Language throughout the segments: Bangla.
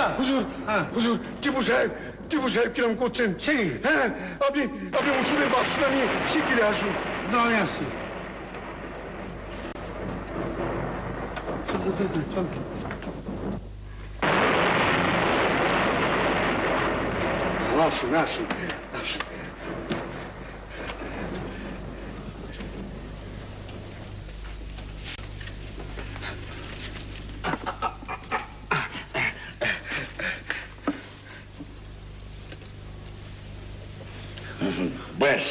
ঘাটুলা হুজুর হ্যাঁ। হুজুর টিপু সাহেব টিপু সাহেব কিরম করছেন সে কি? হ্যাঁ আপনি আপনি ওষুধের বাক্সটা নিয়ে শিগগিরই আসুন দাঁড়িয়ে আসছি চল, চল, চল, চল। আসুন আসুন আসুন ব্যাস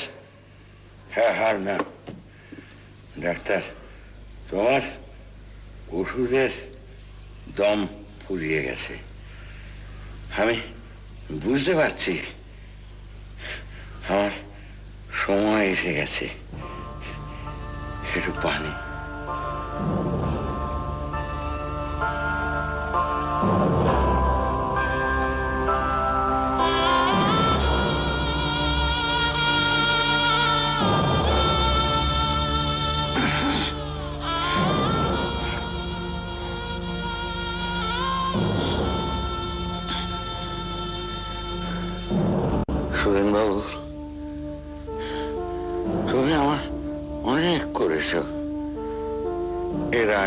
হ্যাঁ হার না ডাক্তার তোমার ওষুধের দম ফুরিয়ে গেছে আমি বুঝতে পারছি। আমার সময় এসে গেছে। একটু পানি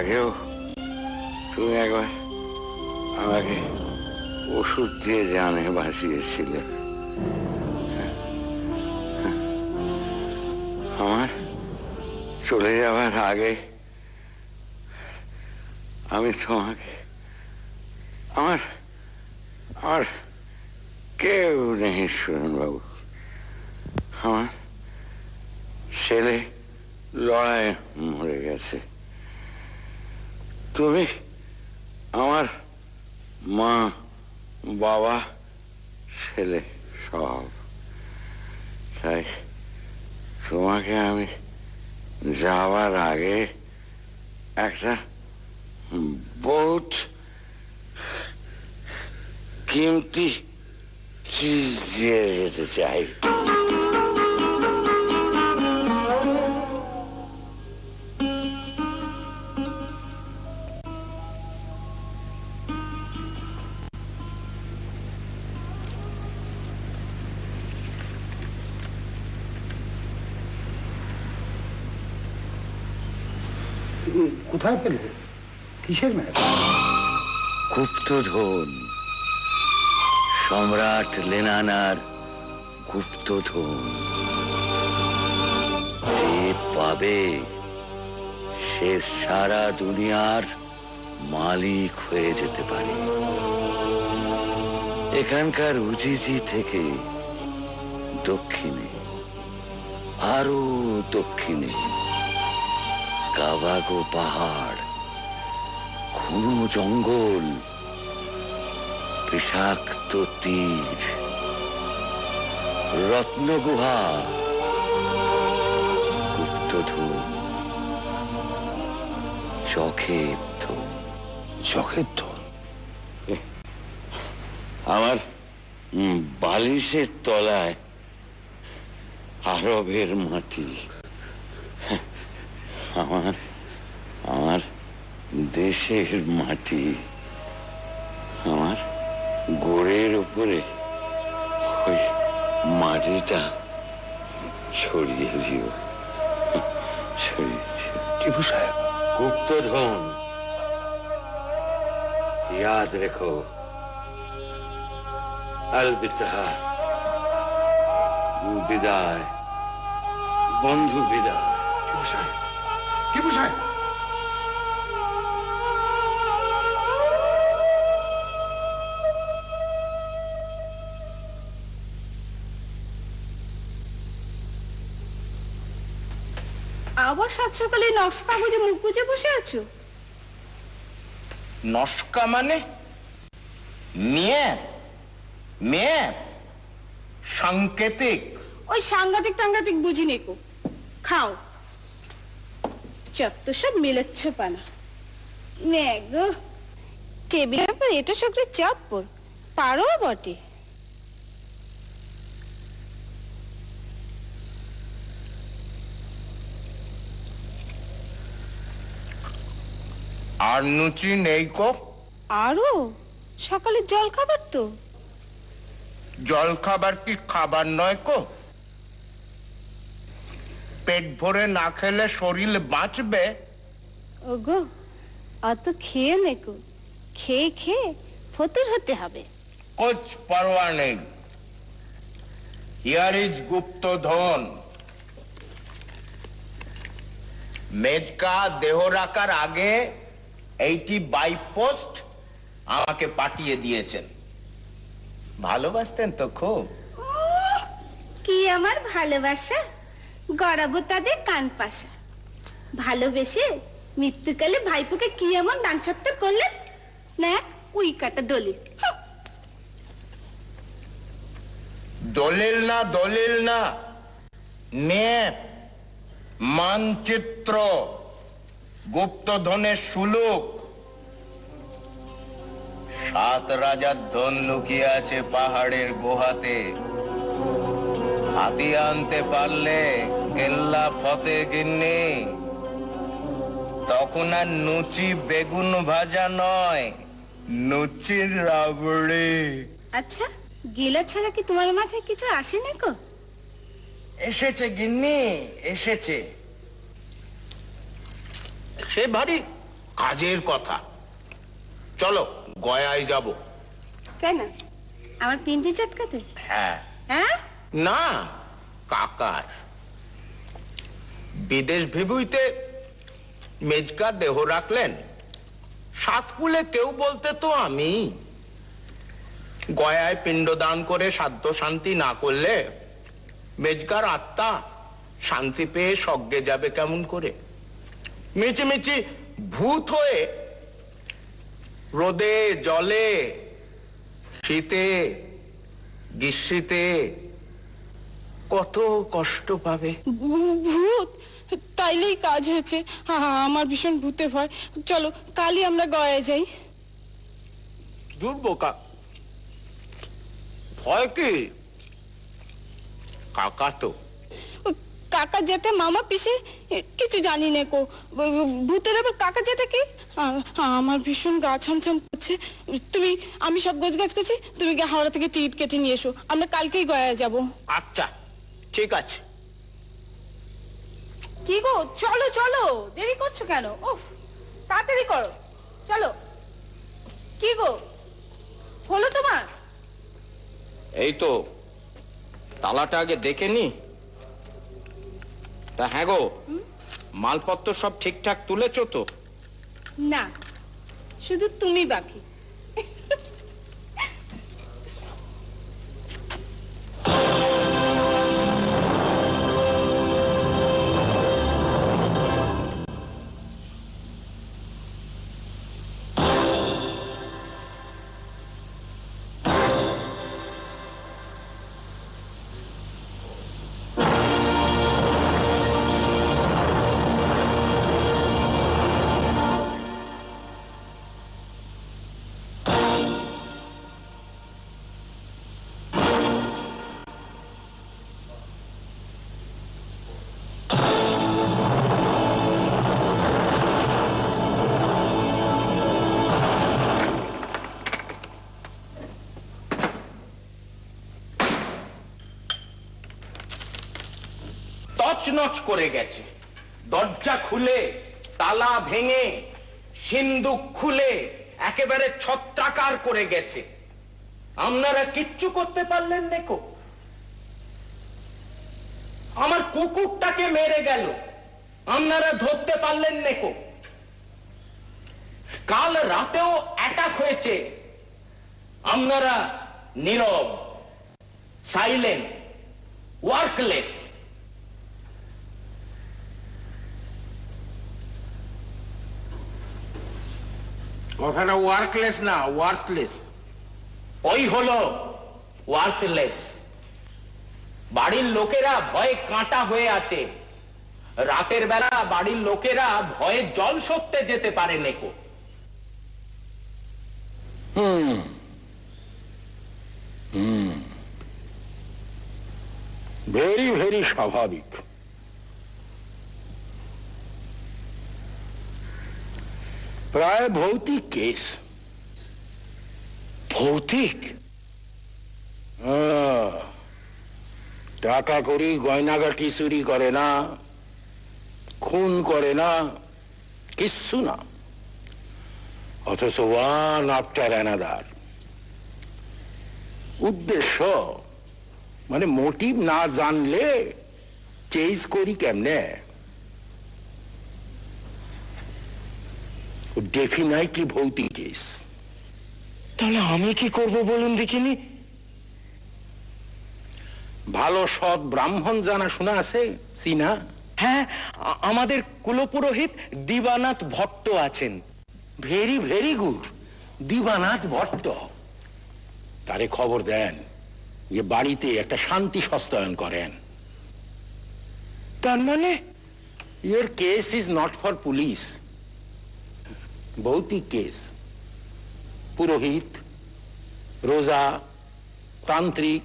আগেও তুমি একবার আমাকে ওষুধ দিয়ে জানে বাঁচিয়েছিলে। আমার চলে যাওয়ার আগে আমি তোমাকে আমার আমার কেউ নেই সুরেনবাবু আমার ছেলে লড়াই মরে গেছে তুমি আমার মা, বাবা, ছেলে সব। তাই তোমাকে আমি যাওয়ার আগে একটা বহুত কিমতি চিজ দিয়ে যেতে চাই? কোথায় পেলে? কিসের ম্যাচ গুপ্তধন সম্রাট লেনানার গুপ্তধন যে পাবে সে সারা দুনিয়ার মালিক হয়ে যেতে পারে। এখানকার উজিজি থেকে দক্ষিণে আরও দক্ষিণে। কাবাগো পাহাড় ঘন জঙ্গল বিষাক্ত তীর রত্নগুহা গুপ্তধন চোখের ধন চোখের ধন আমার বালিশের তলায় আরবের মাটি। আমার আমার দেশের মাটি আমার গোড়ের উপরে ওই মাটিটা ছড়িয়ে দিও ছড়িয়ে দিও টিপু সাহেব গুপ্তধন याद रखो अलविदा বিদায় বন্ধু বিদায় টিপু সাহেব আবার সাত সকালে নকশা কাগজে মুখ গুজে বসে আছো? নস্কা মানে? মেয়ে? মেয়ে? সাংকেতিক? ওই সাংঘাতিক টাঙ্গাতিক বুঝি নেকো খাও। চত্ব সব মিলেচ্ছ পানা। ম্যাগো টেবিলের উপর এটা চাপ্পর পারো বটে। আর নুচি নেই কো? আরও? সকালে জল খাবার তো। জল খাবার কি খাবার নয় কো? পেট ভরে না খেলে শরীর বাঁচবে? ওগো অত খেয়ে নেকো খেয়ে খেয়ে ফতুর হতে হবে। কোচ পরোয়া নেই। হিয়ার ইজ গুপ্ত ধন। মেজকা দেহ রাখার আগে এইটি বাই পোস্ট আমাকে পাঠিয়ে দিয়েছেন। ভালোবাসতেন তো খুব। কি আমার ভালোবাসা? গড়াবো তাদের কান পাশা। ভালোবেসে মৃত্যুকালে ভাইপোকে কি এমন দান সত্তর করলেন? না উই কাটা দলিল। দলিল না দলিল না। ম্যাপ মানচিত্র, গুপ্তধনের সুলুক। সাত রাজার ধন লুকিয়ে আছে পাহাড়ের গুহাতে। হাতি আনতে পারলে কেল্লা ফতে গিন্নি। তখন আর নুচি বেগুন ভাজা নয় নুচির রাবড়ি। আচ্ছা গিলা ছাড়া কি তোমার মাথায় কিছু আসে না কো? এসেছে গিন্নি এসেছে। সে ভারী কাজের কথা। চলো গয়ায় যাব। কেন? আমার পিন্টি চটকাতে? হ্যাঁ। হ্যাঁ? না, কাকার। বিদেশ ভিবুইতে মেজকা দেহ রাখলেন। সাতকুলে কেউ বলতে তো আমি। গয়ায় পিণ্ডদান করে সাধ্য শান্তি না করলে মেজকার আত্মা শান্তি পেয়ে স্বর্গে যাবে কেমন করে? মিচিমিচি ভূত হয়ে রোদে, জলে, শীতে, গ্রীষ্মীতে কত কষ্ট পাবে। ভূত তাইলেই কাজ হয়েছে। আমার ভীষণ ভূতে ভয়। চলো কালই আমরা গয়ায় যাই। দূর বোকা। ভয় কি? কাকা তো। কাকা যেটা মামা পিসে? কিছু জানি না কো। ভূতের আবার কাকা যেটা কি? আমার ভীষণ গা ছমছম করছে। তুমি আমি সব গোছ গাছ করছি তুমি গিয়ে হাওড়া থেকে টিকিট কেটে নিয়ে এসো। আমরা কালকেই গয়া যাব। আচ্ছা। ঠিক আছে। কি গো? চলো চলো। দেরি করছ কেন? ওফ তাড়াতাড়ি করো। চলো। কি গো? হলো তোমার? এই তো তালাটা আগে দেখে নি? তা হ্যাঁ গো মালপত্র সব ঠিকঠাক তুলেছো তো? না শুধু তুমি বাকি। তছনছ করে গেছে। দরজা খুলে, তালা ভেঙে, সিন্দুক খুলে, একেবারে ছত্রাকার করে গেছে। আপনারা কিচ্ছু করতে পারলেন দেখো। আমার কুকুরটাকে মেরে গেল। আপনারা ধরতে পারলেন নেকো কাল রাতেও অ্যাটাক হয়েছে। আপনারা নীরব সাইলেন্ট ওয়ার্কলেস কথাটা ওয়ার্কলেস না ওয়ার্কলেস ওই হলো ওয়ার্থলেস বাড়ির লোকেরা ভয়ে কাঁটা হয়ে আছে। রাতের বেলা বাড়ির লোকেরা ভয়ে জল সত্যে যেতে পারে নেকো। হুম। ভেরি ভেরি স্বাভাবিক। প্রায় ভৌতিক কেস ভৌতিক টাকা করি গয়নাগাটি চুরি করে না খুন করে না কিচ্ছু না অথচ ওয়ান আফটার অ্যানাদার উদ্দেশ্য মানে মোটিভ না জানলে চেজ করি কেমনে ডেফিনাইটলি ভৌতিক কেস তাহলে আমি কি করব বলুন দেখিনি? ভালো সৎ ব্রাহ্মণ জানা শোনা আছে চিনা হ্যাঁ আমাদের কুলপুরোহিত দিবানাথ ভট্ট আছেন। Very very good Dibanath Bhatta. তারে খবর দেন যে বাড়িতে একটা শান্তি সস্তায়ন করেন। তার মানে? Your case is not for police ভৌতিক কেস পুরোহিত রোজা তান্ত্রিক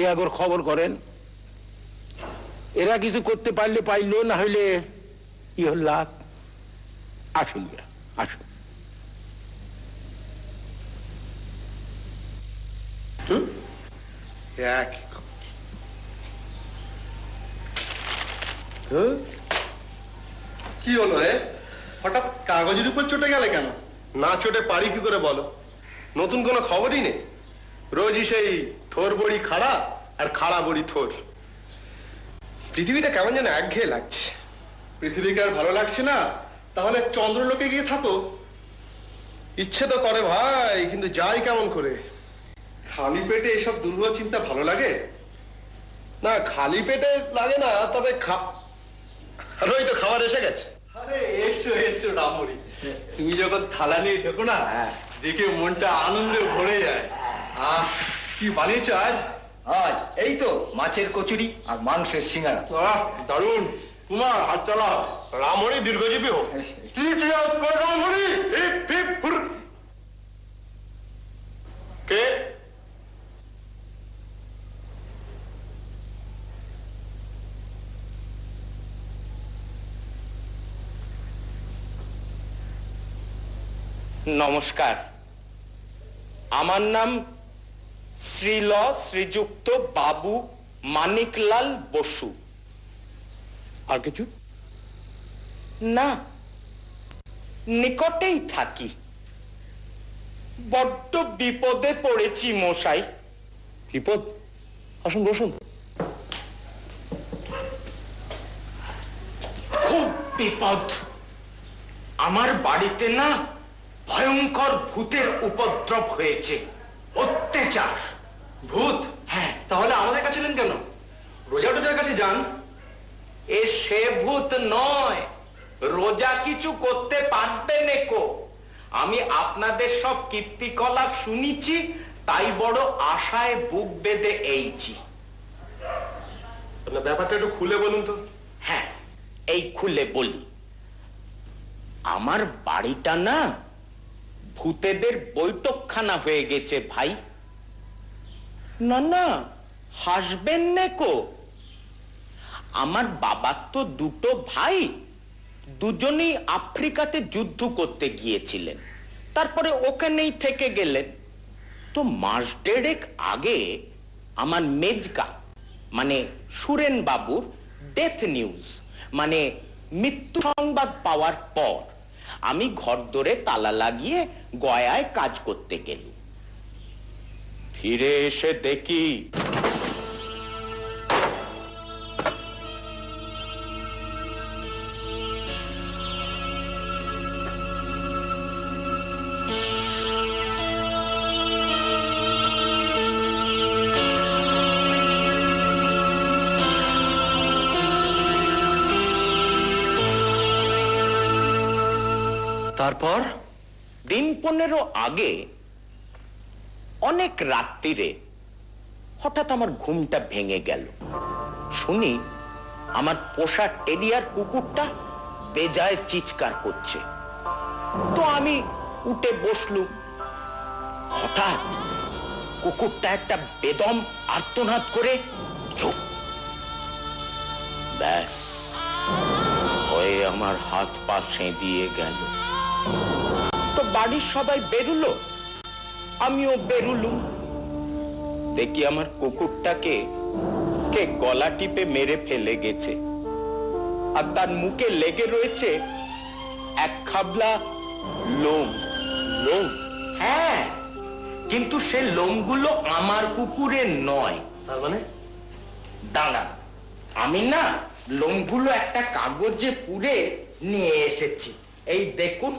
এ আগর খবর করেন। এরা কিছু করতে পারলে পাইলো, না হইলে লাভ? আসুন আসুন। এক? কি হলো হঠাৎ কাগজের উপর চটে গেলে কেন? না চটে পারি কি করে বলো? নতুন কোনো খবরই নেই। রোজই সেই থোর বড়ি খাড়া আর খাড়া বড়ি থোর। পৃথিবীটা কেমন যেন একঘেয়ে লাগছে। পৃথিবীকে আর ভালো লাগছে না? তাহলে চন্দ্রলোকে গিয়ে থাকো। ইচ্ছে তো করে ভাই, কিন্তু যাই কেমন করে। খালি পেটে এসব দুর্বল চিন্তা ভালো লাগে? না, খালি পেটে লাগে না, তবে খা আর ওই তো খাবার এসে গেছে। আরে এসো এসো রামরি তুমি যখন থালা নিয়ে ঢোকো না দেখে মনটা আনন্দে ভরে যায়। আহ কি বানিয়েছো আজ? আজ এই তো মাছের কচুরি আর মাংসের সিঙ্গারা দারুণ। কুমার হাত চালাও। রামরি দীর্ঘজীবী হোক। টিটিএস রামরি কে? নমস্কার। আমার নাম শ্রীল শ্রীযুক্ত বাবু মানিকলাল বসু। আর কিছু? না নিকটেই থাকি। বড্ড বিপদে পড়েছি মশাই। বিপদ? আসুন বসুন। খুব বিপদ। আমার বাড়িতে না ভয়ঙ্কর ভূতের উপদ্রব হয়েছে। অত্যাচার। ভূত? হ্যাঁ তাহলে আমাদের কাছে এলেন কেন? রোজা টোজার কাছে যান। এ সে ভূত নয়। রোজা কিছু করতে পারবে নেকো। আমি আপনাদের সব কীর্তিকলাপ শুনিছি তাই বড় আশায় বুক বেঁধে এইছি। ব্যাপারটা একটু খুলে বলুন তো। হ্যাঁ এই খুলে বলি। আমার বাড়িটা না ভূতেদের বৈঠকখানা হয়ে গেছে ভাই। না না, হাসবেন নেকো আমার বাবার তো দুটো ভাই, দুজনেই আফ্রিকাতে যুদ্ধ করতে গিয়েছিলেন, তারপরে ওখানেই থেকে গেলেন। তো মাস দেড়েক আগে আমার মেজকা মানে সুরেন বাবুর ডেথ নিউজ মানে মৃত্যু সংবাদ পাওয়ার পর আমি ঘর দরে তালা লাগিয়ে গয়ায় কাজ করতে গেলি ফিরে এসে দেখি তারপর? দিন পনেরো আগে, অনেক রাত্রিরে হঠাৎ আমার ঘুমটা ভেঙে গেল। শুনি, আমার পোষা টেরিয়ার কুকুরটা বেজায় চিৎকার করছে। তো আমি উঠে বসলুম। হঠাৎ কুকুরটা একটা বেদম আর্তনাদ করে চুপ ব্যাস ভয়ে আমার হাত পা সেঁধিয়ে গেল। তো বাড়ির সবাই বেরুলো? আমিও বেরুলুম। দেখি আমার কুকুরটাকে কে গলা টিপে মেরে ফেলে গেছে। আর তার মুখে লেগে রয়েছে এক খাবলা লোম। লোম? হ্যাঁ কিন্তু সে লোমগুলো আমার কুকুরের নয়। তার মানে? দাঁড়া, আমি না লোমগুলো একটা কাগজে পুরে নিয়ে এসেছি। এই দেখুন।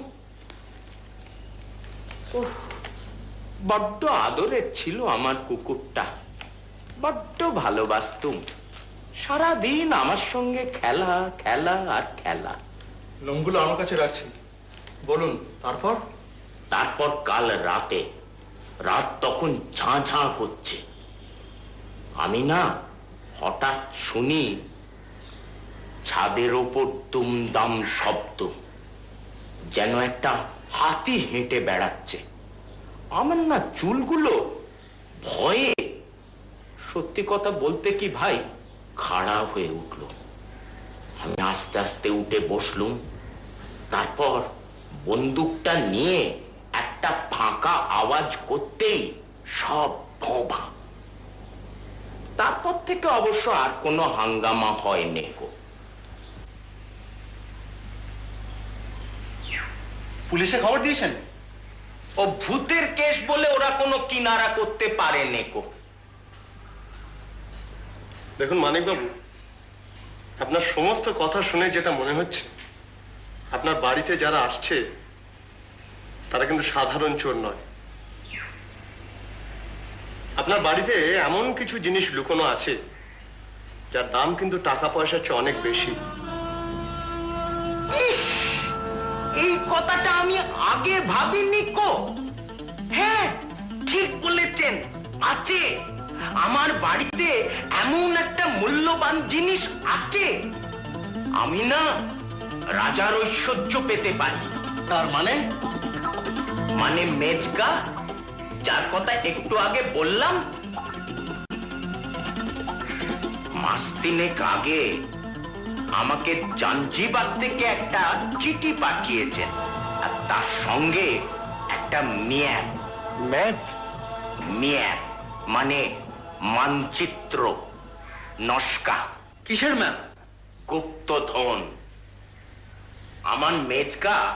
বড্ড আদরের ছিল আমার কুকুরটা। বড্ড ভালোবাসতুম। সারাদিন আমার সঙ্গে খেলা খেলা আর খেলা। লোমগুলো আমার কাছে রাখছি। বলুন তারপর? তারপর কাল রাতে রাত তখন ঝাঁ ঝাঁ করছে। আমি না হঠাৎ শুনি ছাদের ওপর দুমদাম শব্দ। যেন একটা হাতি হেঁটে বেড়াচ্ছে। আমার না চুলগুলো ভয়ে। সত্যি কথা বলতে কি ভাই, খাড়া হয়ে উঠল। আমি আস্তে আস্তে উঠে বসলুম। তারপর বন্দুকটা নিয়ে একটা ফাঁকা আওয়াজ করতেই সব ভোভা তারপর থেকে অবশ্য আর কোনো হাঙ্গামা হয় নেকো পুলিশে খবর দিয়েছেন? ও ভূতের কেস বলে ওরা কোনো কিনারা করতে পারে নেকো দেখুন মানিকবাবু, আপনার সমস্ত কথা শুনে যেটা মনে হচ্ছে, আপনার বাড়িতে যারা আসছে, তারা কিন্তু সাধারণ চোর নয়। আপনার বাড়িতে এমন কিছু জিনিস লুকোনো আছে, যার দাম কিন্তু টাকা পয়সার চেয়ে অনেক বেশি। কথাটা আমি আগে ভাবিনি কো। হ্যাঁ ঠিক বলেছেন। আছে। আমার বাড়িতে এমন একটা মূল্যবান জিনিস আছে। আমি না রাজার ঐশ্বর্য পেতে পারি। তার মানে? মানে মেজকা যার কথা একটু আগে বললাম। মাস তিনেক আগে আমাকে জাঞ্জিবার থেকে একটা চিঠি পাঠিয়েছেন। আর তার সঙ্গে একটা ম্যাপ। ম্যাপ? ম্যাপ মানে মানচিত্র নস্কা। কিসের ম্যাম গুপ্তধন। আমার মেজকা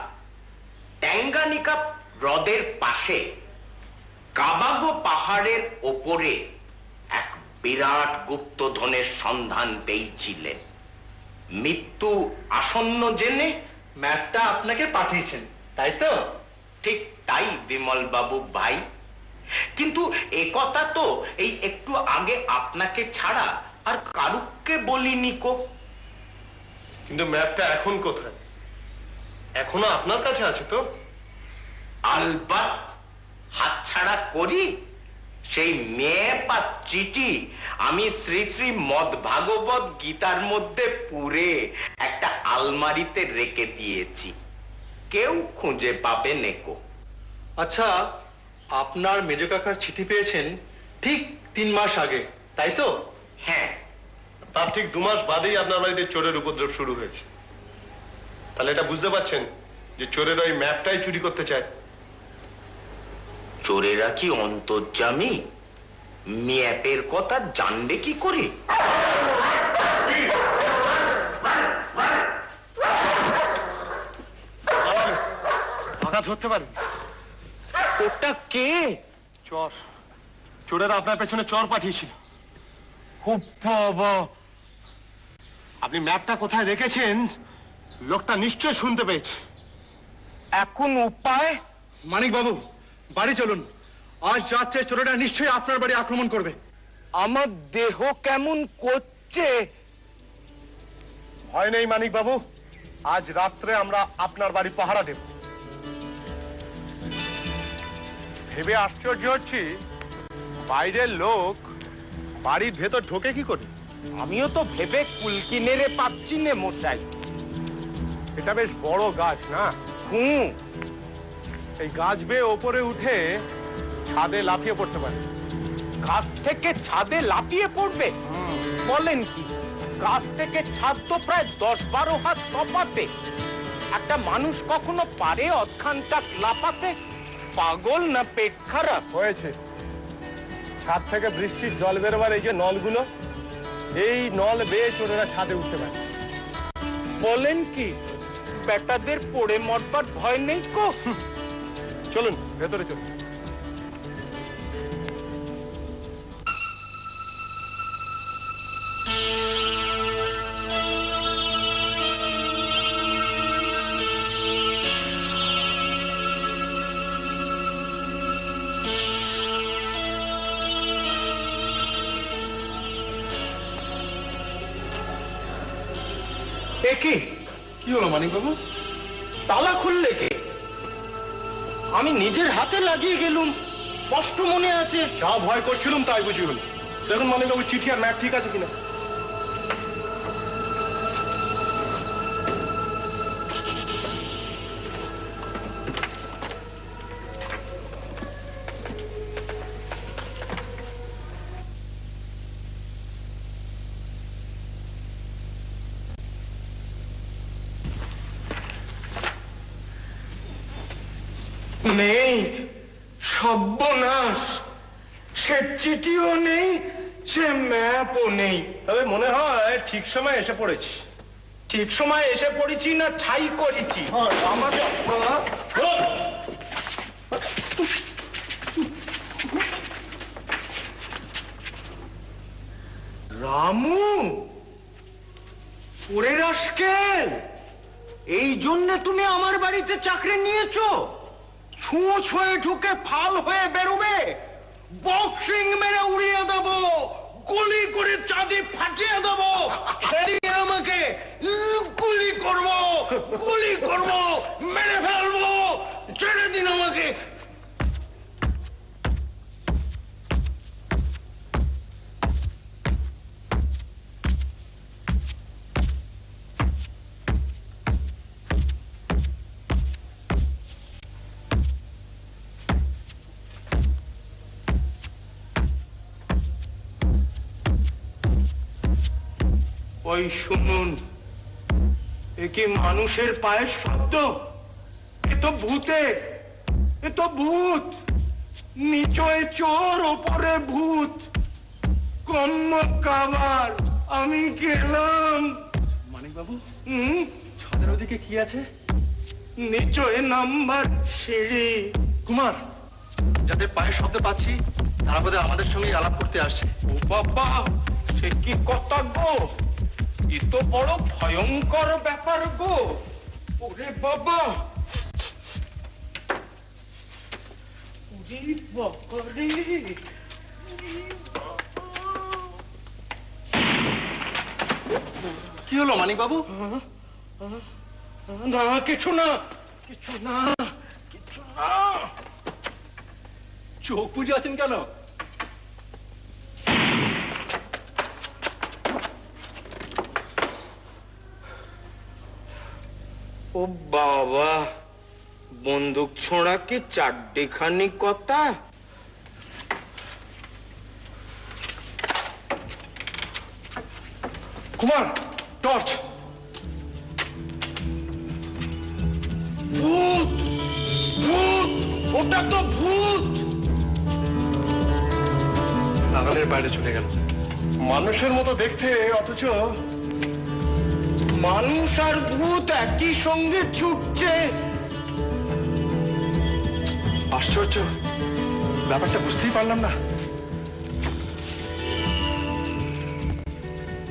ট্যাঙ্গানিকা হ্রদের পাশে কাবাগো পাহাড়ের ওপরে এক বিরাট গুপ্তধনের সন্ধান পেয়েছিলেন। মৃত্যু আসন্ন জেনে ম্যাপটা আপনাকে পাঠিয়েছেন তাই তো? ঠিক তাই বিমল বাবু ভাই। কিন্তু এ কথা তো এই একটু আগে আপনাকে ছাড়া আর কারুককে বলিনি কো? কিন্তু ম্যাপটা এখন কোথায়? এখনও আপনার কাছে আছে তো? আলবাত হাতছাড়া করি সেই মেয়ে বা চিঠি আমি শ্রী শ্রী মদ ভাগবত গীতার মধ্যে পুরে একটা আলমারিতে রেখে দিয়েছি। কেউ খুঁজে পাবে নেকো। আচ্ছা আপনার মেজ কাকার চিঠি পেয়েছেন ঠিক তিন মাস আগে তাই তো? হ্যাঁ। তার ঠিক দু মাস বাদেই আপনার বাড়িতে চোরের উপদ্রব শুরু হয়েছে। তাহলে এটা বুঝতে পারছেন যে চোরের ওই ম্যাপটাই চুরি করতে চায়। চোরেরা কি অন্তর্জামী। ম্যাপের কথা জানবে কি করে? ধরতে পারেন ওটা কে? চর। চোরেরা আপনার পেছনে চর পাঠিয়েছিল। আপনি ম্যাপটা কোথায় রেখেছেন লোকটা নিশ্চয় শুনতে পেয়েছে। এখন উপায়? মানিক বাবু বাড়ি চলুন। আজ রাত্রে চোরেরা নিশ্চয়ই আপনার বাড়ি আক্রমণ করবে। আমার দেহ কেমন করছে? ভয় নেই মানিক বাবু আজ রাত্রে আমরা আপনার বাড়ি পাহারা দেব। ভেবে আশ্চর্য হচ্ছি বাইরের লোক বাড়ির ভেতর ঢোকে কি করে? আমিও তো ভেবে কুলকি নেড়ে পাচ্ছি নে মশাই। এটা বেশ বড় গাছ না? হুম। এই গাছ বেয়ে ওপরে উঠে ছাদে লাফিয়ে পড়তে পারে। গাছ থেকে ছাদে লাফিয়ে পড়বে? বলেন কি? গাছ থেকে ছাদ তো প্রায় দশ বারো হাত তফাতে একটা মানুষ কখনো পারে অতখানটা লাফাতে? পাগল না পেট খারাপ? হয়েছে। ছাদ থেকে বৃষ্টির জল বেরোবার এই যে নলগুলো এই নল বেয়ে চোরেরা ছাদে উঠতে পারে। বলেন কি? বেটাদের পড়ে মরবার ভয় নেই কো? চলুন ভেতরে চলুন। কি? হলো মানিক বাবু তালা খুললে কে? আমি নিজের হাতে লাগিয়ে গেলুম। কষ্ট মনে আছে। যা ভয় করছিলাম তাই বুঝি হল। দেখুন মনে বাবু চিঠি আর ম্যাট ঠিক আছে কিনা? নেই সর্বনাশ। সে চিঠিও নেই সে ম্যাপও নেই। তবে মনে হয় ঠিক সময় এসে পড়েছি। ঠিক সময় এসে পড়েছি না ছাই করেছি? আমাকে রামু! ওরে রাস্কেল এই জন্য তুমি আমার বাড়িতে চাকরি নিয়েছো? ছুঁচ হয়ে ঢুকে ফাল হয়ে বেরোবে। বক্সিং মেরে উড়িয়ে দেব। গুলি করে চাঁদি ফাটিয়ে দেব। খেলিয়ে আমাকে গুলি করব গুলি করব, মেরে ফেলব। ছেড়ে দিন আমাকে ওই শুনুন এ কি মানুষের পায়ের শব্দ? এ তো ভূতে এ তো ভূত। নিচয় চোর ওপরে ভূত। কম্ম কাবার আমি গেলাম। মানিক বাবু হুম? ছাদের ওদিকে কি আছে? নিচয় নাম্বার সিঁড়ি। কুমার যাদের পায়ের শব্দ পাচ্ছি তারা বোধহয় আমাদের সঙ্গে আলাপ করতে আসছে। ও বাবা সে কি কথা গো এ তো বড় ভয়ঙ্কর ব্যাপার গো। ওরে বাবা। ওরে বাবা কি হলো মানিক বাবু না কিছু না কিছু না কিছু না। চোখ বুঝে আছেন কেন? ও বাবা বন্দুক ছোঁড়া কি চারটেখানি কথা? কুমার টর্চ। ভূত ভূত ওটা তো ভূত। নাগালের বাইরে চলে গেল। মানুষের মতো দেখতে অথচ মানুষ আর ভূত একই সঙ্গে ছুটছে। আশ্চর্য ব্যাপারটা বুঝতেই পারলাম না।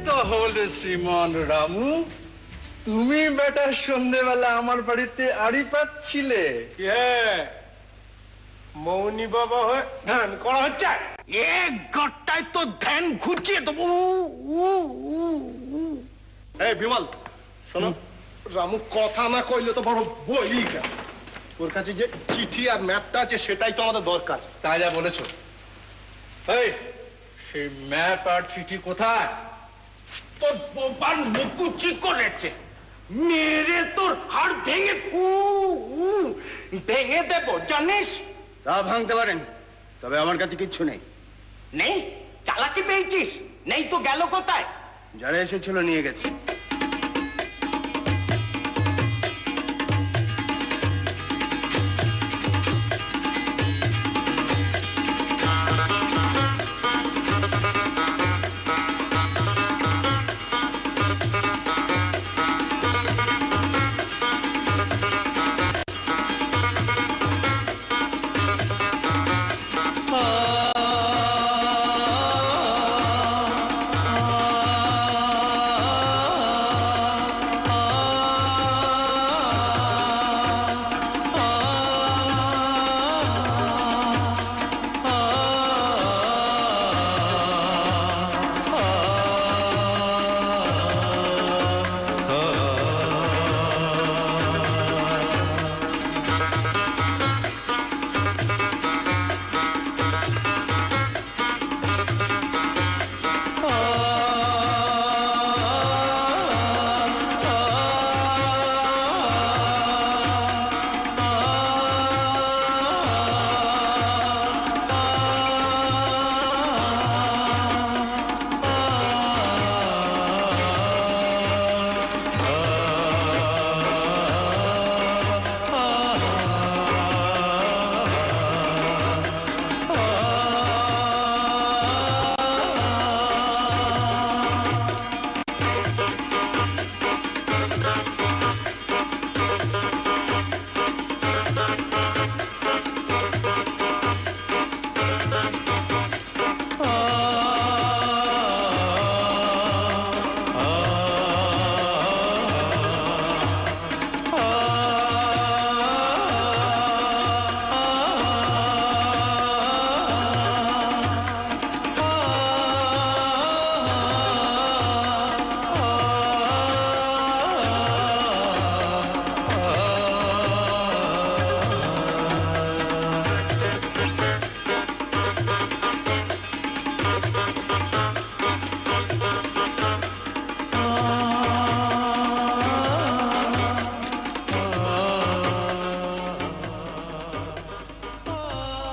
তাহলে শ্রীমান রামু তুমি বেটার সন্ধেবেলা আমার বাড়িতে আড়ি পাচ্ছিলে। মৌনি বাবা হয়ে ধ্যান করা হচ্ছে? এক ঘরটায় তো ধ্যান ঘুচিয়ে দেবো। উ, উ, উ, উ। এই বিমল শোনো। রামু কথা না কইলে তো বড় বই কেন? ওর কাছে যে চিঠি আর ম্যাপটা আছে সেটাই তো আমাদের দরকার। তাই যা বলেছ। এই সেই ম্যাপ আর চিঠি কোথায়? তোর বোবার মুকুচি করেছে। মেরে তোর হাড় ভেঙে ফু উ, ভেঙে দেব জানিস? তা ভাঙতে পারেন তবে আমার কাছে কিচ্ছু নেই। নেই? চালাকি পেয়েছিস? নেই তো গেল কোথায়? যারা এসেছিল নিয়ে গেছে।